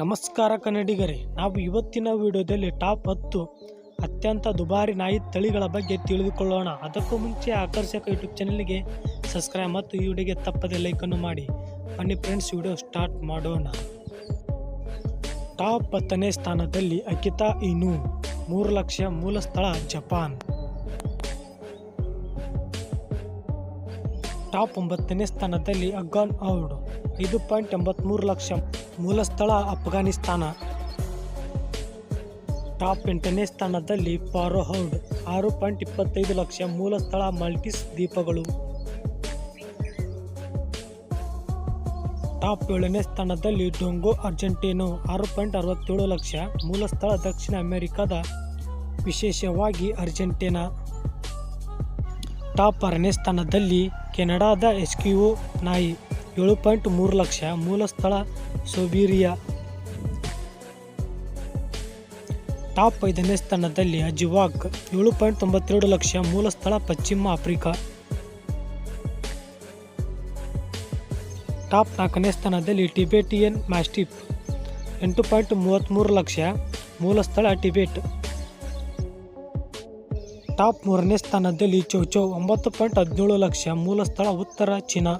ನಮಸ್ಕಾರ ಕನ್ನಡಿಗರೇ, ನಾವು ಇವತ್ತಿನ ವಿಡಿಯೋದಲ್ಲಿ ಟಾಪ್ ಹತ್ತು ಅತ್ಯಂತ ದುಬಾರಿ ನಾಯಿ ತಳಿಗಳ ಬಗ್ಗೆ ತಿಳಿದುಕೊಳ್ಳೋಣ. ಅದಕ್ಕೂ ಮುಂಚೆ ಆಕರ್ಷಕ ಯೂಟ್ಯೂಬ್ ಚಾನಲ್ಗೆ ಸಬ್ಸ್ಕ್ರೈಬ್ ಮತ್ತು ಈ ವಿಡಿಯೋಗೆ ತಪ್ಪದೆ ಲೈಕನ್ನು ಮಾಡಿ. ಬನ್ನಿ ಫ್ರೆಂಡ್ಸ್ ವಿಡಿಯೋ ಸ್ಟಾರ್ಟ್ ಮಾಡೋಣ. ಟಾಪ್ ಹತ್ತನೇ ಸ್ಥಾನದಲ್ಲಿ ಅಕಿತಾ ಇನು ಮೂರು ಲಕ್ಷ ಮೂಲ ಸ್ಥಳ ಜಪಾನ್. ಟಾಪ್ ಒಂಬತ್ತನೇ ಸ್ಥಾನದಲ್ಲಿ ಅಫ್ಘಾನ್ ಔಡ್ ಐದು ಪಾಯಿಂಟ್ ಎಂಬತ್ತ್ಮೂರು ಲಕ್ಷ ಮೂಲ ಸ್ಥಳ ಅಫ್ಘಾನಿಸ್ತಾನ. ಟಾಪ್ ಎಂಟನೇ ಸ್ಥಾನದಲ್ಲಿ ಪಾರೋ ಹೌಡ್ ಆರು ಪಾಯಿಂಟ್ ಇಪ್ಪತ್ತೈದು ಲಕ್ಷ ಮೂಲ ಸ್ಥಳ ಮಲ್ಟಿಸ್ ದ್ವೀಪಗಳು. ಟಾಪ್ ಏಳನೇ ಸ್ಥಾನದಲ್ಲಿ ಡೊಂಗೋ, ಅರ್ಜೆಂಟೀನೋ, ಆರು ಪಾಯಿಂಟ್ ಅರವತ್ತೇಳು ಲಕ್ಷ ಮೂಲ ಸ್ಥಳ ದಕ್ಷಿಣ ಅಮೆರಿಕದ, ವಿಶೇಷವಾಗಿ ಅರ್ಜೆಂಟೀನಾ. ಟಾಪ್ ಆರನೇ ಸ್ಥಾನದಲ್ಲಿ ಕೆನಡಾದ ಕ್ಯೂ ನಾಯಿ, ಏಳು ಪಾಯಿಂಟ್ ಮೂರು ಲಕ್ಷ ಮೂಲ ಸ್ಥಳ ಸೊಬೀರಿಯಾ. ಟಾಪ್ ಐದನೇ ಸ್ಥಾನದಲ್ಲಿ ಅಜಿವಾಕ್, ಏಳು ಪಾಯಿಂಟ್ ತೊಂಬತ್ತೆರಡು ಲಕ್ಷ ಮೂಲ ಸ್ಥಳ ಪಶ್ಚಿಮ ಆಫ್ರಿಕಾ. ಟಾಪ್ ನಾಲ್ಕನೇ ಸ್ಥಾನದಲ್ಲಿ ಟಿಬೆಟಿಯನ್ ಮ್ಯಾಸ್ಟಿಪ್ ಎಂಟು ಪಾಯಿಂಟ್ ಮೂವತ್ತ್ಮೂರು ಲಕ್ಷ ಮೂಲ ಸ್ಥಳ ಟಿಬೆಟ್. ಟಾಪ್ ಮೂರನೇ ಸ್ಥಾನದಲ್ಲಿ ಚೌಚೌ ಒಂಬತ್ತು ಪಾಯಿಂಟ್ ಹದಿನೇಳು ಲಕ್ಷ ಮೂಲ ಸ್ಥಳ ಉತ್ತರ ಚೀನಾ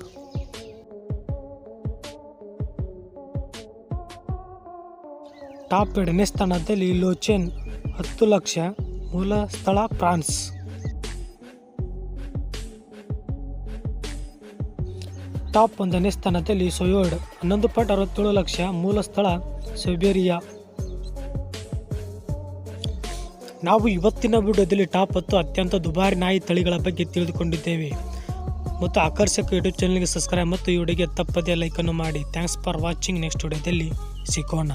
ಟಾಪ್ ಎರಡನೇ ಸ್ಥಾನದಲ್ಲಿ ಲೋಚೆನ್ ಹತ್ತು ಲಕ್ಷ ಮೂಲ ಸ್ಥಳ ಫ್ರಾನ್ಸ್. ಟಾಪ್ ಒಂದನೇ ಸ್ಥಾನದಲ್ಲಿ ಸೊಯೋಡ್ ಹನ್ನೊಂದು ಪಾಯಿಂಟ್ ಅರವತ್ತೇಳು ಲಕ್ಷ ಮೂಲ ಸ್ಥಳ ಸೊಬೇರಿಯಾ. ನಾವು ಇವತ್ತಿನ ವಿಡಿಯೋದಲ್ಲಿ ಟಾಪ್ ಹತ್ತು ಅತ್ಯಂತ ದುಬಾರಿ ನಾಯಿ ತಳಿಗಳ ಬಗ್ಗೆ ತಿಳಿದುಕೊಂಡಿದ್ದೇವೆ. ಮತ್ತು ಆಕರ್ಷಕ ಯೂಟ್ಯೂಬ್ ಚಾನಲ್ಗೆ ಸಬ್ಸ್ಕ್ರೈಬ್ ಮತ್ತು ಈ ವಿಡಿಯೋಗೆ ತಪ್ಪದೇ ಲೈಕನ್ನು ಮಾಡಿ. Thanks for watching. ನೆಕ್ಸ್ಟ್ ವಿಡಿಯೋದಲ್ಲಿ ಸಿಗೋಣ.